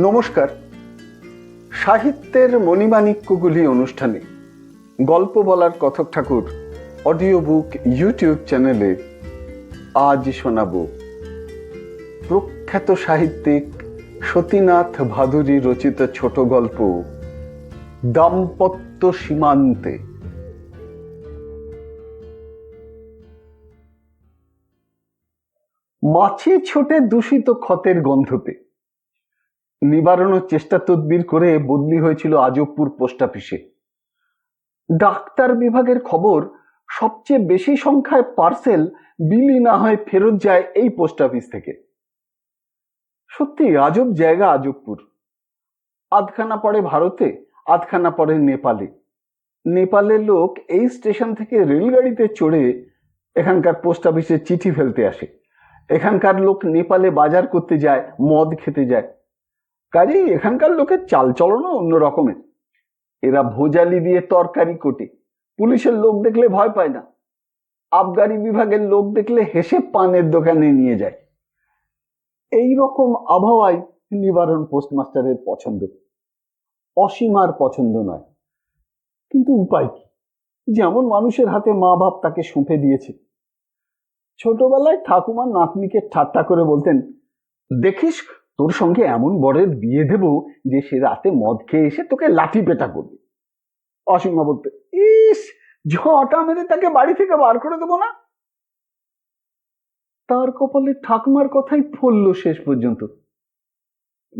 নমস্কার। সাহিত্যের মণিমাণিক্যগুলি অনুষ্ঠানে গল্প বলার কথক ঠাকুর অডিও বুক ইউটিউব চ্যানেলে আজ শোনাব। প্রখ্যাত সাহিত্যিক সতীনাথ ভাদুরী রচিত ছোট গল্প, দাম্পত্য সীমান্তে। মাছি ছোটে দূষিত ক্ষতের গন্ধতে। নিবারণের চেষ্টা তদবির করে বদলি হয়েছিল আজবপুর পোস্ট অফিসে। ডাক্তার বিভাগের খবর, সবচেয়ে বেশি সংখ্যায় পার্সেল বিলি না হয় ফেরত যায় এই পোস্ট অফিস থেকে। সত্যি, আজব জায়গা আজবপুর। আধখানা পড়ে ভারতে, আধখানা পড়ে নেপালে। নেপালের লোক এই স্টেশন থেকে রেলগাড়িতে চড়ে এখানকার পোস্ট অফিসে চিঠি ফেলতে আসে। এখানকার লোক নেপালে বাজার করতে যায়, মদ খেতে যায়। কাজেই এখানকার লোকের চালচলনও অন্য রকমের এরা ভোজালি দিয়ে তরকারি কোটে। পুলিশের লোক দেখলে ভয় পায় না। আবগারি বিভাগের লোক দেখলে হেসে পানের দোকানে নিয়ে যায়। এই রকম আবহাওয়ায় নিবারণ পোস্টমাস্টারের পছন্দ। অসীমার পছন্দ নয়। কিন্তু উপায় কি? যেমন মানুষের হাতে মা বাপ তাকে সঁপে দিয়েছে। ছোটবেলায় ঠাকুমা নাতনিকে ঠাট্টা করে বলতেন, দেখিস তোর সঙ্গে এমন বরের বিয়ে দেব যে সে রাতে মদ খেয়ে এসে তোকে লাঠি পেটা করবে। অসীমা বলতে, ইস, ঝটা মেরে তাকে বাড়ি থেকে বার করে দেবো না? তার কপালে ঠাকুমার কথাই ফললো শেষ পর্যন্ত।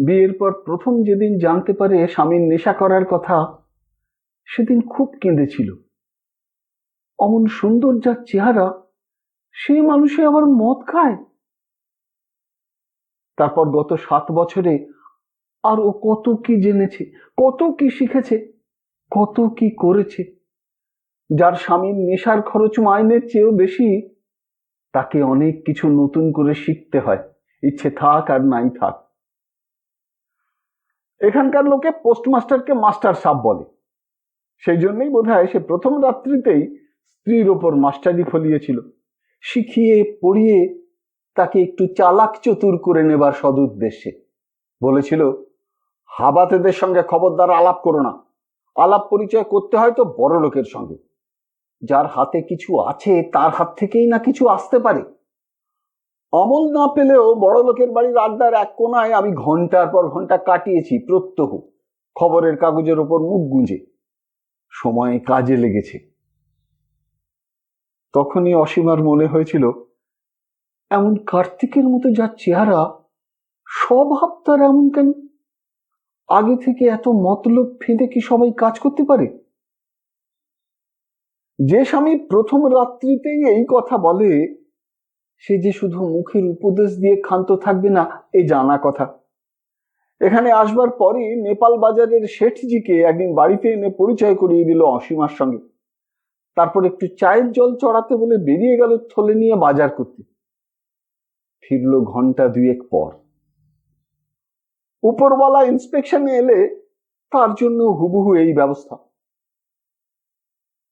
বিয়ের পর প্রথম যেদিন জানতে পারে স্বামীর নেশা করার কথা, সেদিন খুব কেঁদেছিল। অমন সুন্দর যার চেহারা, সে মানুষে আবার মদ খায়? তারপর গত সাত বছরে আর ও কত কি জেনেছে, কত কি শিখেছে, কত কি করেছে। যার স্বামীর নেশার খরচ মাইনের চেয়েও বেশি, তাকে অনেক কিছু নতুন করে শিখতে হয়। ইচ্ছে থাক আর নাই থাক। এখানকার লোকে পোস্টমাস্টারকে মাস্টার সাপ বলে। সেই জন্যই বোধ হয় সে প্রথম রাত্রিতেই স্ত্রীর ওপর মাস্টারি ফলিয়েছিল। শিখিয়ে, পড়িয়ে তাকে একটু চালাক চতুর করে নেবার সদুদ্দেশ্যে। বলেছিল, হাবাতেদের সঙ্গে খবরদার আলাপ করো না। আলাপ পরিচয় করতে হয় তো বড় লোকের সঙ্গে। যার হাতে কিছু আছে, তার হাত থেকেই না কিছু আসতে পারে। অমল না পেলেও বড় লোকের বাড়ির আড্ডার এক কোনায় আমি ঘণ্টার পর ঘণ্টা কাটিয়েছি প্রত্যহ। খবরের কাগজের ওপর মুখ গুঁজে। সময় কাজে লেগেছে। তখনই অসীমার মনে হয়েছিল এমন কার্তিকের মতো যার চেহারা স্বভাব তার এমন কেন? আগে থেকে এত মতলব ফেঁদে কি সবাই কাজ করতে পারে? যে স্বামী প্রথম রাত্রিতেই এই কথা বলে, সে যে শুধু মুখের উপদেশ দিয়ে ক্ষান্ত থাকবে না এই জানা কথা। এখানে আসবার পরই নেপাল বাজারের শেঠজিকে একদিন বাড়িতে এনে পরিচয় করিয়ে দিল অসীমার সঙ্গে। তারপর একটু চায়ের জল চড়াতে বলে বেরিয়ে গেল থলে নিয়ে বাজার করতে। ফিরল ঘণ্টা দুয়েক পর। উপরওয়ালা ইন্সপেকশনে এলে তার জন্য হুবহু এই ব্যবস্থা।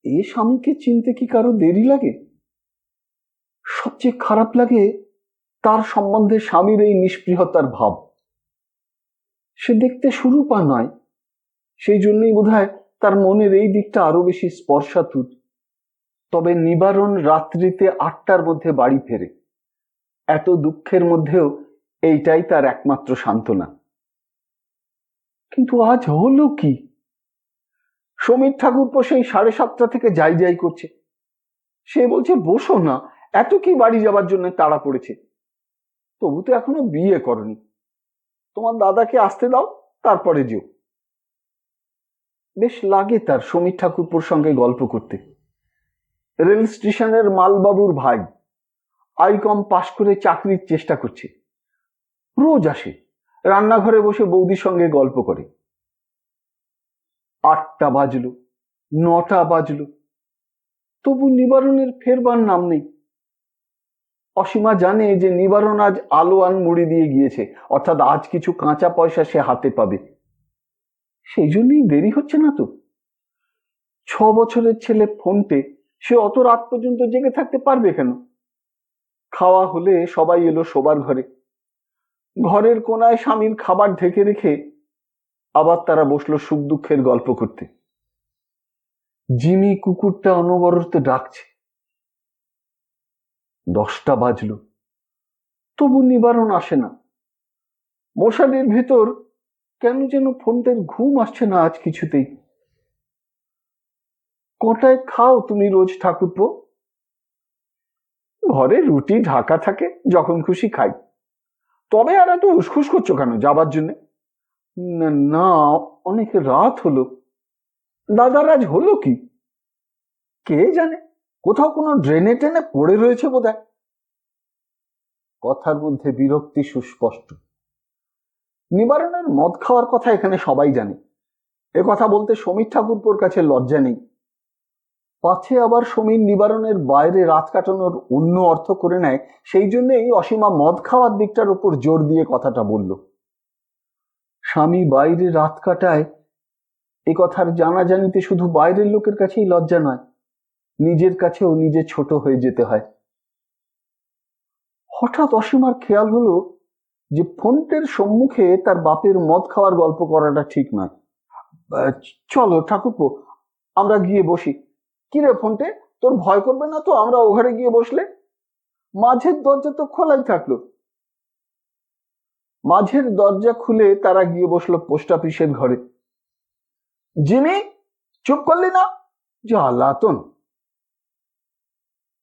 এ স্বামীকে চিনতে কি কারও দেরি লাগে? সবচেয়ে খারাপ লাগে তার সম্বন্ধে স্বামীর এই নিষ্পৃহতার ভাব। সে দেখতে শুরু পা নয়, সেই জন্যই বোধহয় তার মনের এই দিকটা আরও বেশি স্পর্শাতুর। তবে নিবারণ রাত্রিতে আটটার মধ্যে বাড়ি ফেরে। এত দুঃখের মধ্যেও এইটাই তার একমাত্র সান্ত্বনা। কিন্তু আজ হলো কি? সমীর ঠাকুর সেই সাড়ে সাতটা থেকে যাই যাই করছে। সে বলছে, বসো না, এত কি বাড়ি যাবার জন্য তাড়া পড়েছে? তবু তো এখনও বিয়ে করনি। তোমার দাদাকে আসতে দাও, তারপরে যেও। বেশ লাগে তার সমীর ঠাকুরপুর সঙ্গে গল্প করতে। রেল স্টেশনের মালবাবুর ভাই আইকম পাশ করে চাকরির চেষ্টা করছে। রোজ আসে, রান্নাঘরে বসে বৌদির সঙ্গে গল্প করে। আটটা বাজলো, নটা বাজলো, তবু নিবারণের ফেরবার নাম নেই। অসীমা জানে যে নিবারণ আজ আলো আন মুড়ি দিয়ে গিয়েছে, অর্থাৎ আজ কিছু কাঁচা পয়সা সে হাতে পাবে। সেই জন্যই দেরি হচ্ছে না তো। ছ বছরের ছেলে ফোনতে সে অত রাত পর্যন্ত জেগে থাকতে পারবে কেন? খাওয়া হলে সবাই এলো শোবার ঘরে। ঘরের কোনায় স্বামীর খাবার ঢেকে রেখে আবার তারা বসল সুখ দুঃখের গল্প করতে। জিমি কুকুরটা অনবরত ডাকছে। দশটা বাজলো। তবু নিবারণ আসে না। মশারির ভেতর কেন যেন ফোনটার ঘুম আসছে না আজ কিছুতেই। কটায় খাও তুমি রোজ ঠাকুরপো? ঘরে রুটি, ঢাকা থাকে, যখন খুশি খাই। তবে আর এত উসখুস করছ কেন যাবার জন্য? না অনেক রাত হলো। দাদার আজ হলো কি? কে জানে? কোথাও কোনো ড্রেনে টেনে পড়ে রয়েছে বোধ কথার মধ্যে বিরক্তি সুস্পষ্ট। নিবারণের মদ খাওয়ার কথা এখানে সবাই জানে। এ কথা বলতে সমীর ঠাকুরপুর কাছে লজ্জা নেই। পাছে আবার সমীর নিবারণের বাইরে রাত কাটানোর অন্য অর্থ করে নেয়, সেই জন্যই অসীমা মদ খাওয়ার দিকটার উপর জোর দিয়ে কথাটা বলল। স্বামী বাইরে রাত কাটায়, এ কথার জানা জানিতে শুধু বাইরের লোকের কাছেই লজ্জা নয়, নিজের কাছেও নিজে ছোট হয়ে যেতে হয়। হঠাৎ অসীমার খেয়াল হলো যে ফোনটের সম্মুখে তার বাপের মদ খাওয়ার গল্প করাটা ঠিক নয়। চলো ঠাকুরপো, আমরা গিয়ে বসি। কিরে ফোনটে? তোর ভয় করবে না তো? আমরা ও ঘরে গিয়ে বসলে? মাঝের দরজা তো খোলাই থাকল। মাঝের দরজা খুলে তারা গিয়ে বসল পোস্ট অফিসের ঘরে। জিমি, চুপ করলি না? জ্বালাতন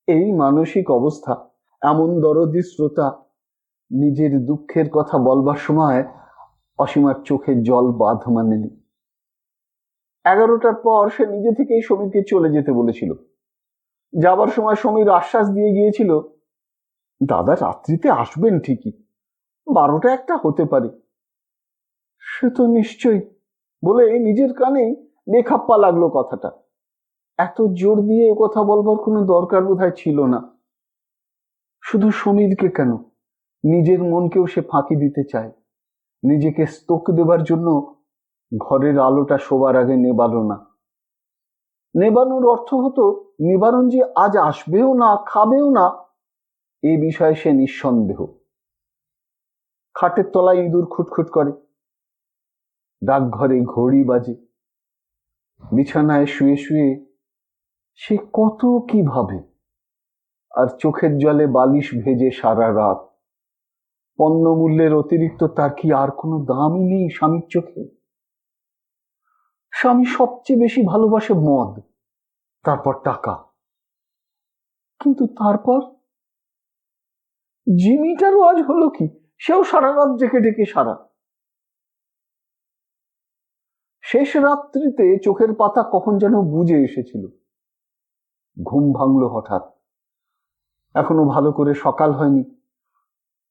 এই মানসিক অবস্থা, এমন দরদি শ্রোতা, নিজের দুঃখের কথা বলবার সময় অসীমার চোখে জল বাঁধ মানেনি। এগারোটার পর সে নিজে থেকেই সমীরকে চলে যেতে বলেছিল। যাবার সময় সমীর আশ্বাস দিয়ে গিয়েছিল, দাদা, রাত্রিতে আসবেন ঠিকই। বারোটা একটা হতে পারে। সে তো নিশ্চয়ই। বলে নিজের কানেই বেখাপ্পা লাগল কথাটা। এত জোর দিয়ে কথা বলবার কোনো দরকার বোধ ছিল না। শুধু সমীরকে কেন? নিজের মনকেও সে ফাঁকি দিতে চায়। নিজেকে স্তোক দেবার জন্য ঘরের আলোটা শোবার আগে নেবালো না। নেবানোর অর্থ হতো নিবারণ যে আজ আসবেও না, খাবেও না, এ বিষয়ে সে নিঃসন্দেহ। খাটের তলায় ইঁদুর খুটখুট করে। ডাকঘরে ঘড়ি বাজে। বিছানায় শুয়ে শুয়ে সে কত কি ভাবে? আর চোখের জলে বালিশ ভেজে সারা রাত। পণ্যমূল্যের অতিরিক্ত তার কি আর কোনো দামই নেই স্বামীর চোখে? স্বামী সবচেয়ে বেশি ভালোবাসে মদ, তারপর টাকা। কিন্তু তারপর? জিমিটারও আজ হলো কি? সেও সারা রাত ডেকে ডেকে সারা। শেষ রাত্রিতে চোখের পাতা কখন যেন বুঝে এসেছিল। ঘুম ভাঙলো হঠাৎ। এখনও ভালো করে সকাল হয়নি।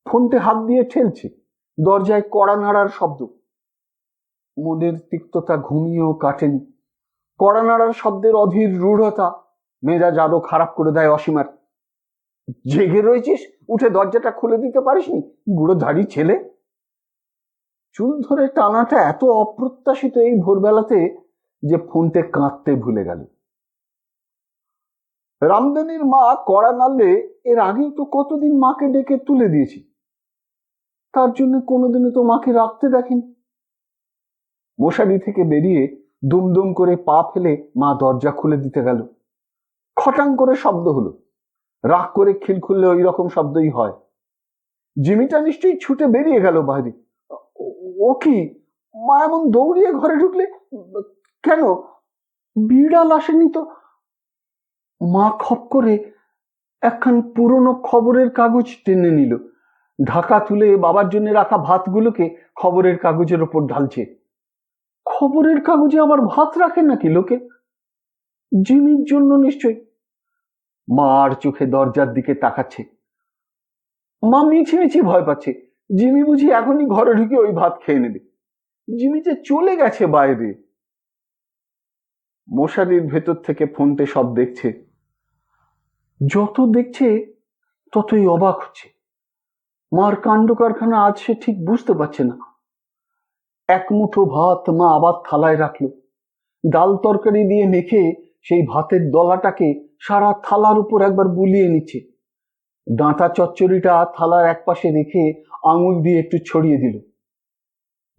ফোনতে হাত দিয়ে ঠেলছে। দরজায় কড়া নাড়ার শব্দ। মনের তিক্ততা ঘুমিয়েও কাটেনি। কড়া নাড়ার শব্দের অধীর রূঢ়তা মেজাজ আরও খারাপ করে দেয় অসীমার। জেগে রয়েছিস? উঠে দরজাটা খুলে দিতে পারিসনি? বুড়ো ধাড়ি ছেলে। চুল ধরে টানাটা এত অপ্রত্যাশিত এই ভোরবেলাতে যে ফোনতে কাঁদতে ভুলে গেল। রামদানির মা কড়া নাড়লে এর আগেও তো কতদিন মাকে ডেকে তুলে দিয়েছি। তার জন্য কোনোদিনও তো মাকে রাখতে দেখেনি। মশারি থেকে বেরিয়ে দুমদুম করে পা ফেলে মা দরজা খুলে দিতে গেল। খটাং করে শব্দ হলো। রাগ করে খিল খুললে ওই রকম শব্দই হয়। জিমিটা নিশ্চয়ই ছুটে বেরিয়ে গেল বাইরে। ও কি, মা এমন দৌড়িয়ে ঘরে ঢুকলে? কেন? বিড়াল আসেনি তো? মা খপ করে একখান পুরনো খবরের কাগজ টেনে নিল। ঢাকা তুলে বাবার জন্য রাখা ভাতগুলোকে খবরের কাগজের ওপর ঢালছে। খবরের কাগজে আবার ভাত রাখে নাকি লোকে? জিমির জন্য নিশ্চয় মার চোখে দরজার দিকে তাকাচ্ছে। মা মিছি মিছি ভয় পাচ্ছে। জিমি বুঝি এখনই ঘরে ঢুকে ওই ভাত খেয়ে নেবে। জিমি যে চলে গেছে বাইরে। মশারির ভেতর থেকে ফোনতে সব দেখছে। যত দেখছে, ততই অবাক হচ্ছে। মার কাণ্ড কারখানা আজ সে ঠিক বুঝতে পারছে না। এক মুঠো ভাত মা আবার থালায় রাখল। ডাল তরকারি দিয়ে মেখে সেই ভাতের দলাটাকে সারা থালার উপর একবার বুলিয়ে নিচ্ছে। ডাঁটা চচ্চড়িটা থালার একপাশে রেখে আঙুল দিয়ে একটু ছড়িয়ে দিল।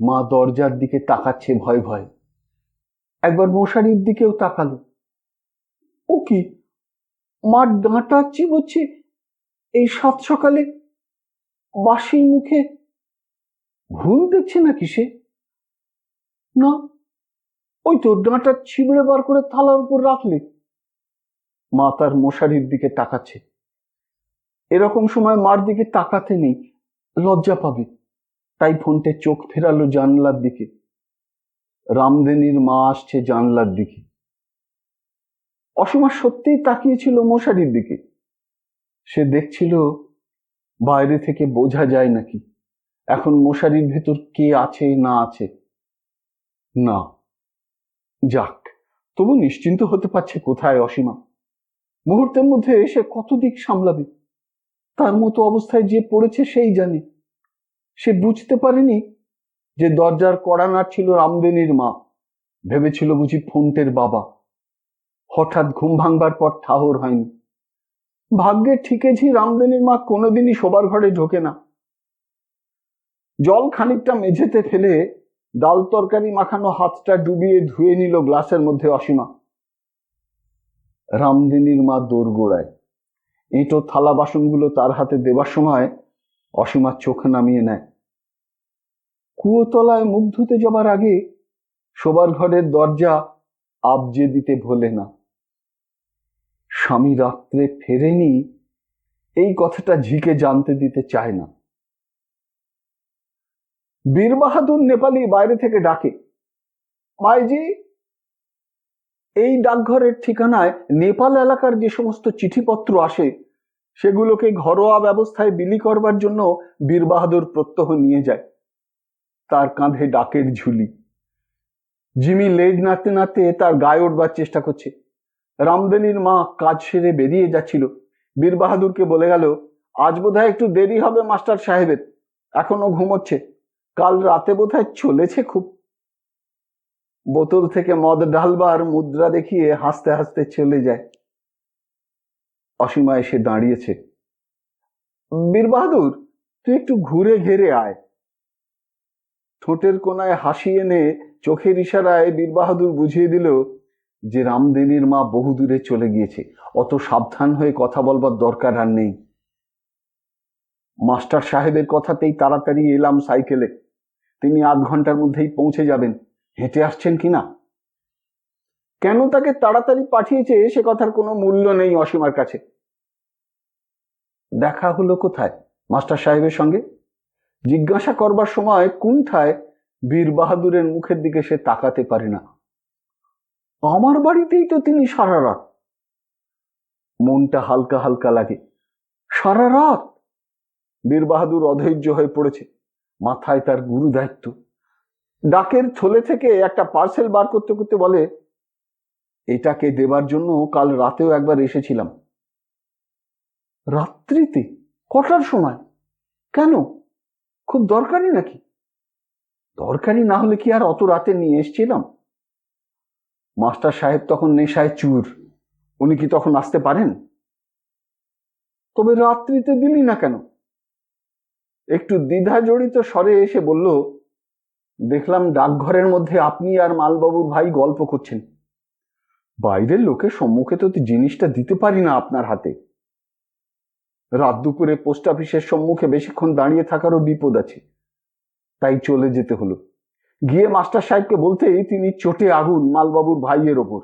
মা দরজার দিকে তাকাচ্ছে ভয় ভয়। একবার মশারির দিকেও তাকালো। ও কি মা ডাঁটা চিবোচ্ছে এই সাত সকালে? বাসির মুখে? ভুল দেখছে নাকি সে? না? ওই তো ডাঁটা ছিবড়ে বার করে থালার উপর রাখলে। মা তার মশারির দিকে তাকাচ্ছে। এরকম সময় মার দিকে তাকাতে নেই, লজ্জা পাবে। তাই ফোনটে চোখ ফেরালো জানলার দিকে। রামদেনীর মা আসছে জানলার দিকে। অসীমা সত্যিই তাকিয়েছিল মশারির দিকে। সে দেখছিল বাইরে থেকে বোঝা যায় নাকি। এখন মশারির ভেতর কে আছে না আছে। না। যাক, তবু নিশ্চিন্ত হতে পারছে কোথায় অসীমা। মুহূর্তের মধ্যে সে কত দিক সামলাবে? তার মতো অবস্থায় যে পড়েছে সেই জানে। সে বুঝতে পারেনি যে দরজার কড়া নাড়ছিল রামদেনীর মা। ভেবেছিল বুঝি ফোনটের বাবা। হঠাৎ ঘুম ভাঙবার পর ঠাহর হয়নি। ভাগ্যে ঠিকেছি রামদেনীর মা কোনোদিনই শোবার ঘরে ঢোকে না। জল খানিকটা মেঝেতে ফেলে ডাল তরকারি মাখানো হাতটা ডুবিয়ে ধুয়ে নিল গ্লাসের মধ্যে অসীমা। রামদিনীর মা দৌড় গোড়ায় এঁটো থালা বাসনগুলো তার হাতে দেবার সময় অসীমা চোখ নামিয়ে নেয়। কুয়োতলায় মুখ ধুতে যাবার আগে শোবার ঘরের দরজা আবজে দিতে ভোলে না। স্বামী রাত্রে ফেরেনি, এই কথাটা ঝিকে জানতে দিতে চায় না। বীর বাহাদুর নেপালি বাইরে থেকে ডাকে। মাইজি, এই ডাকঘরের ঠিকানায় নেপাল এলাকার যে সমস্ত চিঠিপত্র আসে, সেগুলোকে ঘরোয়া ব্যবস্থায় বিলি করবার জন্য বীর বাহাদুর প্রত্যহ নিয়ে যায়। তার কাঁধে ডাকের ঝুলি। জিমি লেজ নাড়তে নাড়তে তার গায়ে উঠবার চেষ্টা করছে। রামদেনীর মা কাজ সেরে বেরিয়ে যাচ্ছিল। বীর বাহাদুরকে বলে গেল, আজ বোধহয় একটু দেরি হবে, মাস্টার সাহেবের। এখনও ঘুমোচ্ছে। কাল রাতে বোধহয় চলেছে খুব। বোতল থেকে মদ ঢালবার মুদ্রা দেখিয়ে হাসতে হাসতে চলে যায়। অসীমা এসে দাঁড়িয়েছে। বীর বাহাদুর, তুই একটু ঘুরে ঘেরে আয়। ঠোঁটের কোনায় হাসি এনে চোখের ইশারায় বীর বাহাদুর বুঝিয়ে দিল যে রামদেনীর মা বহুদূরে চলে গিয়েছে। অত সাবধান হয়ে কথা বলবার দরকার আর নেই। মাস্টার সাহেবের কথাতেই তাড়াতাড়ি এলাম সাইকেলে। তিনি আধ ঘণ্টার মধ্যেই পৌঁছে যাবেন। হেঁটে আসছেন কিনা কেন তাকে তাড়াতাড়ি পাঠিয়েছে সে কথার কোনো মূল্য নেই অসীমার কাছে। দেখা হলো কোথায় মাস্টার সাহেবের সঙ্গে? জিজ্ঞাসা করবার সময় কুণ্ঠায় বীর বাহাদুরের মুখের দিকে সে তাকাতে পারে না। আমার বাড়িতেই তো তিনি সারা রাত। মনটা হালকা হালকা লাগে। সারা রাত? বীর বাহাদুর অধৈর্য হয়ে পড়েছে। মাথায় তার গুরু দায়িত্ব। ডাকের থলে থেকে একটা পার্সেল বার করতে করতে বলে, এটাকে দেবার জন্য কাল রাতেও একবার এসেছিলাম। রাত্রিতে? কটার সময়? কেন? খুব দরকারি নাকি? দরকারি না হলে কি আর অত রাতে নিয়ে এসছিলাম? মাস্টার সাহেব তখন নেশায় চুর। উনি কি তখন আসতে পারেন? তবে রাত্রিতে দিলি না কেন? একটু দ্বিধা জড়িত স্বরে এসে বলল, দেখলাম ডাকঘরের মধ্যে আপনি আর মালবাবুর ভাই গল্প করছেন। বাইরের লোকের সম্মুখে তো জিনিসটা দিতে পারি না আপনার হাতে। রাত দুপুরে পোস্ট অফিসের সম্মুখে বেশিক্ষণ দাঁড়িয়ে থাকারও বিপদ আছে। তাই চলে যেতে হলো। গিয়ে মাস্টার সাহেবকে বলতেই তিনি চোটে আগুন মালবাবুর ভাইয়ের ওপর।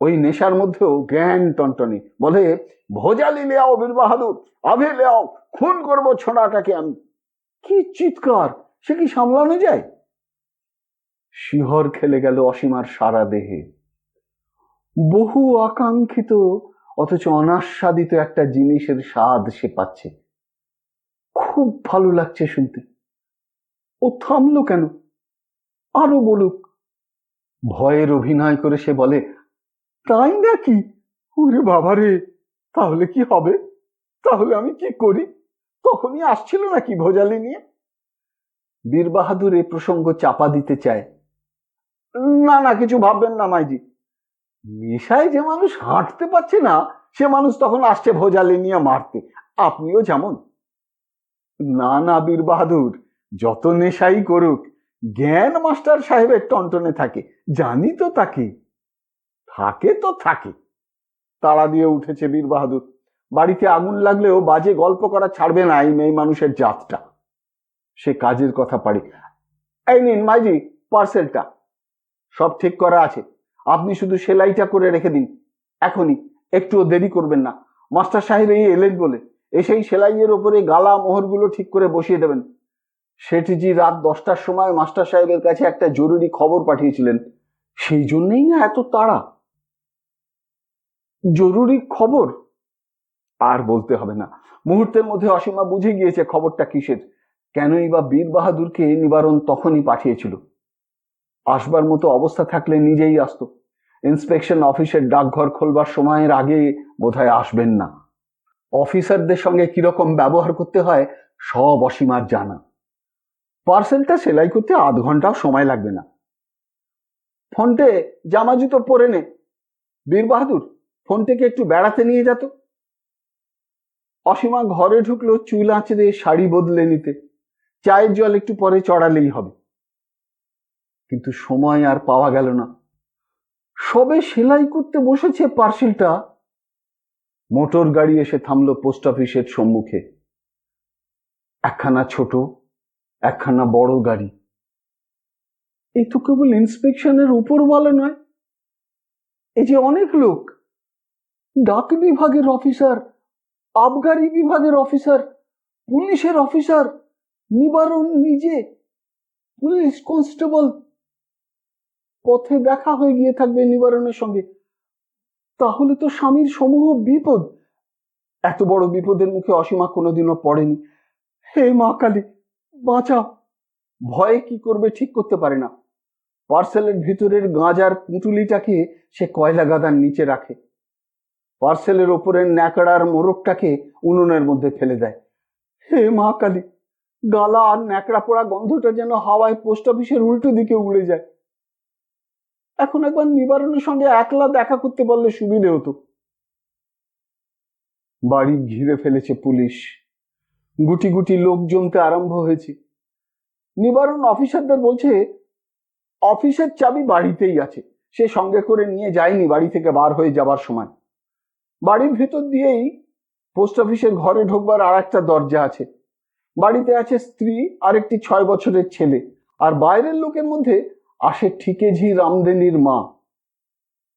ওই নেশার মধ্যেও জ্ঞান টনটনে। বলে ভোজালি লেয়াও বীর বাহাদুর আভে লেয়াও খুন করব ছোড়াটাকে আমি। কি চিৎকার? সে কি সামলানো যায়? শিহর খেলে গেল অসীমার সারা দেহে। বহু আকাঙ্ক্ষিত, অথচ অনাস্বাদিত একটা জিনিসের স্বাদ সে পাচ্ছে। খুব ভালো লাগছে শুনতে। ও থামলো কেন? আরও বলুক। ভয়ের অভিনয় করে সে বলে, তাই নাকি? ওরে বাবারে, তাহলে কি হবে? তাহলে আমি কি করি? তখনই আসছিল নাকি ভোজালি নিয়ে? বীর বাহাদুর এ প্রসঙ্গ চাপা দিতে চায়। না না, কিছু ভাববেন না, মাইজি। নেশায় যে মানুষ হাঁটতে পারছে না, সে মানুষ তখন আসছে ভোজালি নিয়ে মারতে। আপনিও যেমন। না না বীর বাহাদুর যত নেশাই করুক, জ্ঞান মাস্টার সাহেবের টনটনে থাকে, জানি তো তাকে। থাকে তো থাকে। তাড়া দিয়ে উঠেছে বীর বাহাদুর বাড়িতে আগুন লাগলেও বাজে গল্প করা ছাড়বে না এই মেয়ে মানুষের জাতটা। সে কাজের কথা পারে। এই নিন মাইজি, পার্সেলটা। সব ঠিক করা আছে। আপনি শুধু সেলাইটা করে রেখে দিন। এখনই। একটুও দেরি করবেন না। মাস্টার সাহেব এই এলেন বলে এসেই সেলাইয়ের ওপরে গালা মোহরগুলো ঠিক করে বসিয়ে দেবেন। সেটিজি রাত দশটার সময় মাস্টার সাহেবের কাছে একটা জরুরি খবর পাঠিয়েছিলেন। সেই জন্যই না এত তাড়া? জরুরি খবর? আর বলতে হবে না। মুহূর্তের মধ্যে অসীমা বুঝে গিয়েছে খবরটা কিসের। কেনই বা বীর বাহাদুরকে নিবারণ তখনই পাঠিয়েছিল? আসবার মতো অবস্থা থাকলে নিজেই আসতো। ইন্সপেকশন অফিসের ডাকঘর খোলবার সময়ের আগে বোধহয় আসবেন না। অফিসারদের সঙ্গে কীরকম ব্যবহার করতে হয়, সব অসীমার জানা। পার্সেলটা সেলাই করতে আধ ঘন্টাও সময় লাগবে না। ফোনটে জামা জুতো পরে নে। বীর বাহাদুর, ফোনটাকে একটু বেড়াতে নিয়ে যেত অসীমা ঘরে ঢুকলো, চুল আঁচড়ে শাড়ি বদলে নিতে। চায়ের জল একটু পরে চড়ালেই হবে। কিন্তু সময় আর পাওয়া গেল না। সবে সেলাই করতে বসেছে পার্সেলটা। মোটর গাড়ি এসে থামলো পোস্ট অফিসের সম্মুখে। একখানা ছোট, একখানা বড় গাড়ি। এই তো কেবল ইন্সপেকশনের উপর উপরওয়ালা নয়। এই যে অনেক লোক। ডাক বিভাগের অফিসার। আবগারি বিভাগের অফিসার, পুলিশের অফিসার, নিবারণ নিজে। পুলিশ কনস্টেবল পথে দেখা হয়ে গিয়ে থাকবে নিবারণের সঙ্গে। তাহলে তো স্বামীর সমূহ বিপদ। এত বড় বিপদের মুখে অসীমা কোনোদিনও পড়েনি। হে মা কালী, বাঁচাও। ভয়ে কি করবে ঠিক করতে পারে না। পার্সেলের ভিতরের গাঁজার পুঁটুলিটাকে সে কয়লা গাদার নিচে রাখে। পার্সেলের ওপরের ন্যাকড়ার মোরগটাকে উনুনের মধ্যে ফেলে দেয়। হে মা কালী, গালা আর ন্যাকড়া পোড়া গন্ধটা যেন হাওয়ায় পোস্ট অফিসের উল্টো দিকে উড়ে যায়। এখন একবার নিবারণের সঙ্গে একলা দেখা করতে পারলে সুবিধে হতো। বাড়ি ঘিরে ফেলেছে পুলিশ। গুটি গুটি লোক জমতে আরম্ভ হয়েছে। নিবারণ অফিসারদের বলছে, অফিসের চাবি বাড়িতেই আছে। সে সঙ্গে করে নিয়ে যায়নি বাড়ি থেকে বার হয়ে যাবার সময়। বাড়ির ভেতর দিয়েই পোস্ট অফিসের ঘরে ঢোকবার আর একটা দরজা আছে। বাড়িতে আছে স্ত্রী আর একটি ছয় বছরের ছেলে। আর বাইরের লোকের মধ্যে আসে ঠিকেঝি রামদেনির মা।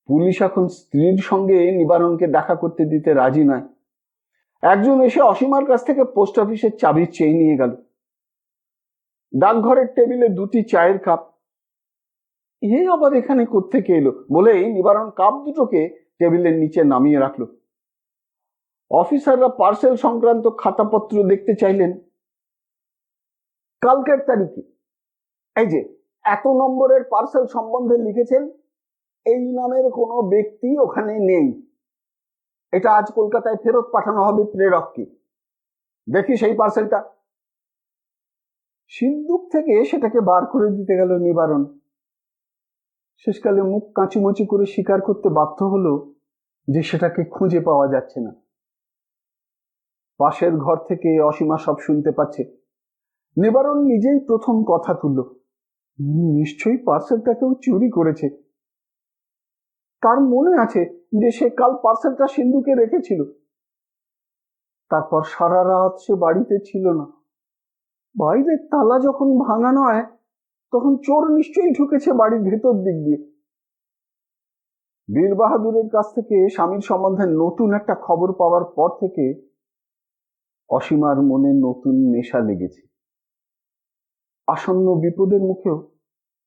পুলিশ এখন স্ত্রীর সঙ্গে নিবারণকে দেখা করতে দিতে রাজি নয়। একজন এসে অসীমার কাছ থেকে পোস্ট অফিসের চাবি চেয়ে নিয়ে গেল। ডাকঘরের টেবিলে দুটি চায়ের কাপ। এ আবার এখানে কোত্থেকে এলো? বলেই নিবারণ কাপ দুটোকে টেবিলের নিচে নামিয়ে রাখল। অফিসাররা পার্সেল সংক্রান্ত খাতাপত্র দেখতে চাইলেন। কালকের তারিখে। এই যে, এত নম্বরের পার্সেল সম্বন্ধে লিখেছেন, এই নামের কোনো ব্যক্তি ওখানে নেই। এটা আজ কলকাতায় ফেরত পাঠানো হবে প্রেরককে। দেখি সেই পার্সেলটা। সিন্দুক থেকে সেটাকে বার করে দিতে গেল নিবারণ। শেষকালে মুখ কাঁচুমাচু করে স্বীকার করতে বাধ্য হলো যে সেটাকে খুঁজে পাওয়া যাচ্ছে না। পাশের ঘর থেকে অসীমা সব শুনতে পাচ্ছে। নিবারণ নিজেই প্রথম কথা তুলল নিশ্চয়ই পার্সেলটা কেউ চুরি করেছে। তার মনে আছে যে সে কাল পার্সেলটা সিন্ধুকে রেখেছিল। তারপর সারা রাত সে বাড়িতে ছিল না। বাইরের তালা যখন ভাঙানো হয়, তখন চোর নিশ্চয়ই ঢুকেছে বাড়ির ভেতর দিক দিয়ে। বীর বাহাদুরের কাছ থেকে স্বামীর সম্বন্ধে নতুন একটা খবর পাওয়ার পর থেকে অসীমার মনে নতুন নেশা লেগেছে। আসন্ন বিপদের মুখেও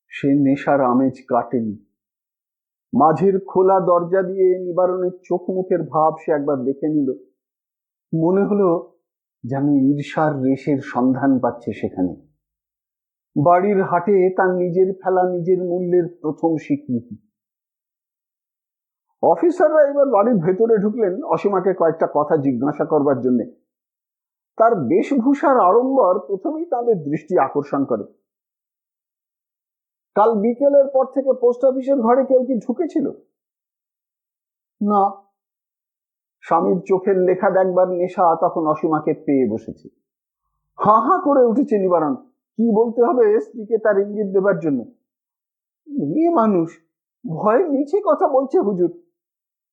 সে নেশার আমেজ কাটেনি। মাঝের খোলা দরজা দিয়ে নিবারণের চোখ মুখের ভাব সে একবার দেখে নিল। মনে হলো যেন ঈর্ষার রেশের সন্ধান পাচ্ছে সেখানে। বাড়ির হাটে তার নিজের ফেলা নিজের মূল্যের প্রথম স্বীকৃতি। অফিসাররা এবার বাড়ির ভেতরে ঢুকলেন অসীমাকে কয়েকটা কথা জিজ্ঞাসা করবার জন্য। তার বেশভূষার আড়ম্বর প্রথমেই তাদের দৃষ্টি আকর্ষণ করে। কাল বিকেলের পর থেকে পোস্ট অফিসের ঘরে কেউ কি ঢুকেছিল? না। স্বামীর চোখের লেখা দেখবার নেশা তখন অসীমাকে পেয়ে বসেছে। হাঁ হাঁ করে উঠেছে নিবারণ। কি বলতে হবে স্ত্রীকে তার ইঙ্গিত দেবার জন্য? মেয়ে মানুষ, ভয়ে নিচে কথা বলছে হুজুর।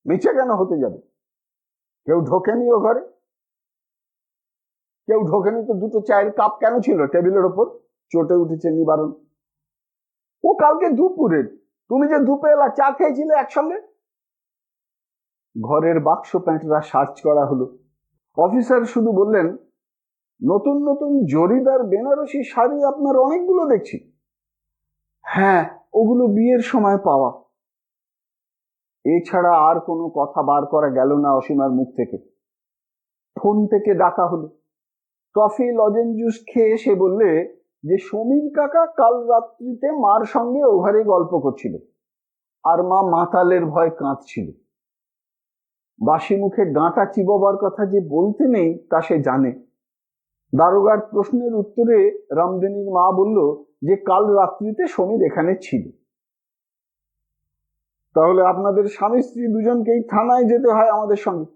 মিছে কেন হতে যাবে? কেউ ঢোকেনি ও ঘরে? কেউ ঢোকেনি তো দুটো চায়ের কাপ কেন ছিল টেবিলের ওপর? চটে উঠেছে নিবারণ। ও কালকে দুপুরের, তুমি যে দুপুরবেলা চা খেয়েছিলে একসঙ্গে? ঘরের বাক্স প্যাঁটরা সার্চ করা হলো। অফিসার শুধু বললেন, নতুন নতুন জরিদার বেনারসি শাড়ি আপনার অনেকগুলো দেখছি। হ্যাঁ ওগুলো বিয়ের সময় পাওয়া। এছাড়া আর কোনো কথা বার করা গেল না অসীমার মুখ থেকে। ফোন থেকে ডাকা হলো। কফি, লজেন জুস খেয়ে সে বললে যে, সমীর কাকা কাল রাত্রিতে মার সঙ্গে ওভারে গল্প করছিল আর মা মাতালের ভয় কাঁদছিল। বাসি মুখে ডাঁটা চিববার কথা যে বলতে নেই তা সে জানে। দারোগার প্রশ্নের উত্তরে রামদেনীর মা বলল যে, কাল রাত্রিতে সমীর এখানে ছিল। তাহলে আপনাদের স্বামী স্ত্রী দুজনকেই থানায় যেতে হয় আমাদের সঙ্গে।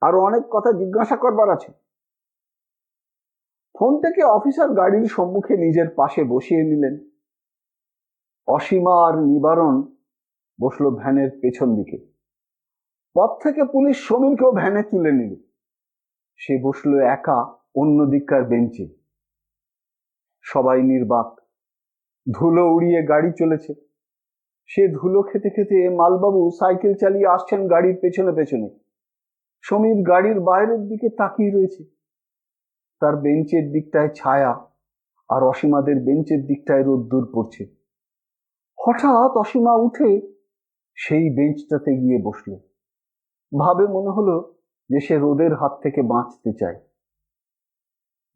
আরও অনেক কথা জিজ্ঞাসা করবার আছে। ফোন থেকে অফিসার গাড়ির সম্মুখে নিজের পাশে বসিয়ে নিলেন। অসীমা আর নিবারণ বসল ভ্যানের পেছন দিকে। পথ থেকে পুলিশ সমীরকেও ভ্যানে তুলে নিল। সে বসল একা অন্য দিককার বেঞ্চে। সবাই নির্বাক। ধুলো উড়িয়ে গাড়ি চলেছে। সে ধুলো খেতে খেতে মালবাবু সাইকেল চালিয়ে আসছেন গাড়ির পেছনে পেছনে। সমীর গাড়ির বাইরের দিকে তাকিয়ে রয়েছে। তার বেঞ্চের দিকটায় ছায়া আর অসীমাদের বেঞ্চের দিকটায় রোদ্দুর পড়ছে। হঠাৎ অসীমা উঠে সেই বেঞ্চটাতে গিয়ে বসল। ভাবে মনে হলো যে সে রোদের হাত থেকে বাঁচতে চায়।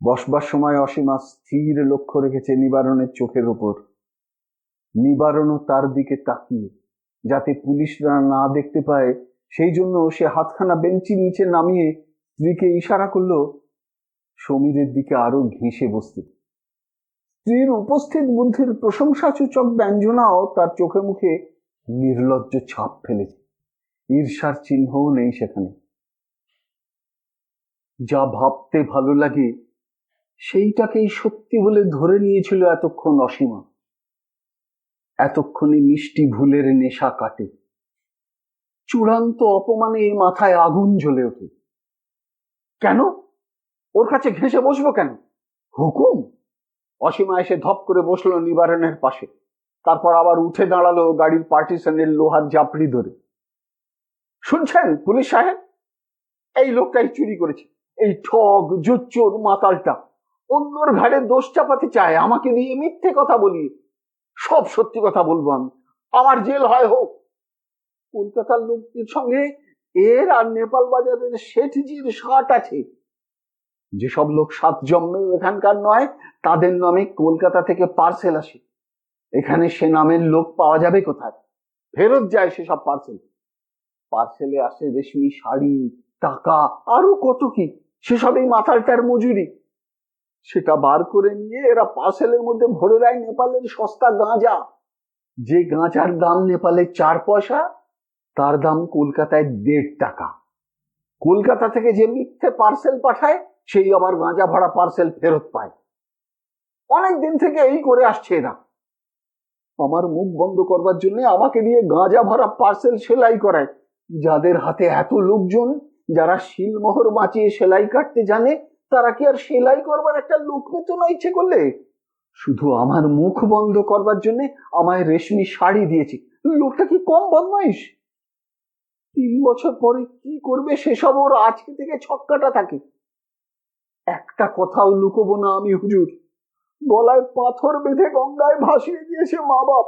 বসবার সময় অসীমা স্থির লক্ষ্য রেখেছে নিবারণের চোখের ওপর। নিবারণও তার দিকে তাকিয়ে, যাতে পুলিশরা না দেখতে পায়। সেই জন্য সে হাতখানা বেঞ্চি নিচে নামিয়ে স্ত্রীকে ইশারা করল, সমীরের দিকে আরও ঘেঁষে বসতে। স্ত্রীর উপস্থিত বুদ্ধির প্রশংসাসূচক ব্যঞ্জনাও তার চোখে মুখে নির্লজ্জ ছাপ ফেলেছে। ঈর্ষার চিহ্নও নেই সেখানে। যা ভাবতে ভালো লাগে, সেইটাকেই সত্যি বলে ধরে নিয়েছিল এতক্ষণ অসীমা। এতক্ষণে মিষ্টি ভুলের নেশা কাটে। চূড়ান্ত অপমানে মাথায় আগুন জ্বলে ওঠে। কেন? ওর কাছে ঘেঁষে বসবো কেন? হুকুম? অসীমা এসে ধপ করে বসল নিবারণের পাশে। তারপর আবার উঠে দাঁড়াল গাড়ির পার্টিশনের লোহার জাপড়ি ধরে। শুনছেন পুলিশ সাহেব? এই লোকটাই চুরি করেছে। এই ঠগ, জোচ্চোর মাতালটা। অন্যর ঘাড়ে দোষ চাপাতে চায়, আমাকে দিয়ে মিথ্যে কথা বলি সব সত্যি কথা বলব আমি। আমার জেল হয় হোক, কলকাতার লোকদের সঙ্গে এর আর নেপাল বাজারের শেঠজির সাট আছে। যেসব লোক সাত জন্মেও এখানকার নয়, তাদের নামে কলকাতা থেকে পার্সেল আসে। এখানে সে নামের লোক পাওয়া যাবে কোথায়? ফেরত যায় সেসব পার্সেল। পার্সেলে আসে রেশমি শাড়ি, টাকা, আরও কত কি? সেসব এই মাথালটার মজুরি। সেটা বার করে নিয়ে এরা পার্সেলের মধ্যে ভরে দেয় নেপালের সস্তা গাঁজা। যে গাঁজার দাম নেপালে চার পয়সা, তার দাম কলকাতায় দেড় টাকা। কলকাতা থেকে যে মিথ্যে পার্সেল পাঠায়, সেই আবার গাঁজা ভাড়া পার্সেল ফেরত পায়। অনেক দিন থেকে এই করে আসছে এরা। আমার মুখ বন্ধ করবার জন্য আমাকে দিয়ে গাঁজা ভরা পার্সেল সেলাই করায়। যাদের হাতে এত লোকজন, যারা শিলমোহর বাঁচিয়ে সেলাই কাটতে জানে তারা কি আর সেলাই করবার একটা লোক পেত না ইচ্ছে করলে? শুধু আমার মুখ বন্ধ করবার জন্য আমায় রেশমি শাড়ি দিয়েছে। লোকটা কি কম বদমাইশ? তিন বছর পরে কি করবে সেসব ওর আজকে থেকে ছক্কাটা থাকে। একটা কথাও লুকোবো না আমি, হুজুর। গলায় পাথর বেঁধে গঙ্গায় ভাসিয়ে দিয়েছে মা বাপ।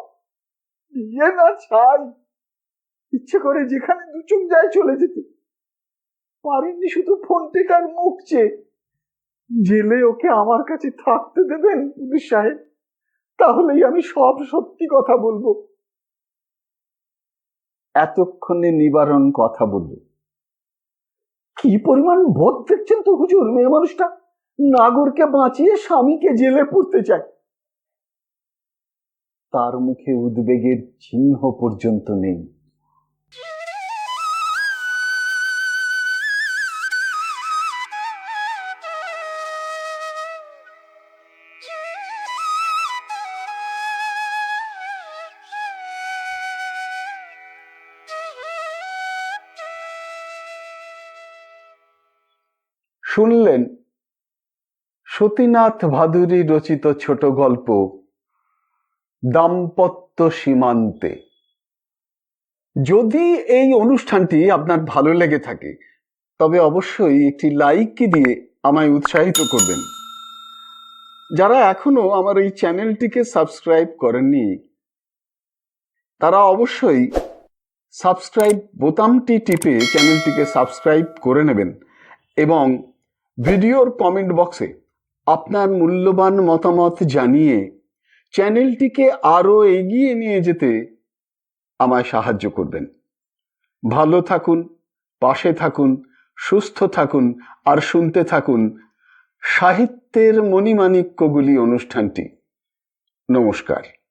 বিয়ে না ছাই ইচ্ছে করে যেখানে দু চোখ যায় চলে যেতে। পারেননি শুধু ফোন টেকার মুখ চেয়ে। জেলে ওকে আমার কাছে থাকতে দেবেন পুলিশ সাহেব। তাহলেই আমি সব সত্যি কথা বলব। এতক্ষণে নিবারণ কথা বলল। কি পরিমাণ বোধ দেখছেন তো হুজুর মেয়ে মানুষটা? নাগরকে বাঁচিয়ে স্বামীকে জেলে পুরতে চায়। তার মুখে উদ্বেগের চিহ্ন পর্যন্ত নেই। সতীনাথ ভাদুরী রচিত ছোট গল্প, দাম্পত্য সীমান্তে। যদি এই অনুষ্ঠানটি আপনার ভালো লেগে থাকে, তবে অবশ্যই একটি লাইক দিয়ে আমায় উৎসাহিত করবেন। যারা এখনও আমার এই চ্যানেলটিকে সাবস্ক্রাইব করেননি, তারা অবশ্যই সাবস্ক্রাইব বোতামটি টিপে চ্যানেলটিকে সাবস্ক্রাইব করে নেবেন এবং ভিডিওর কমেন্ট বক্সে আপনার মূল্যবান মতামত জানিয়ে চ্যানেলটিকে আরও এগিয়ে নিয়ে যেতে আমায় সাহায্য করবেন। ভালো থাকুন, পাশে থাকুন, সুস্থ থাকুন আর শুনতে থাকুন সাহিত্যের মণিমাণিক্যগুলি অনুষ্ঠানটি। নমস্কার।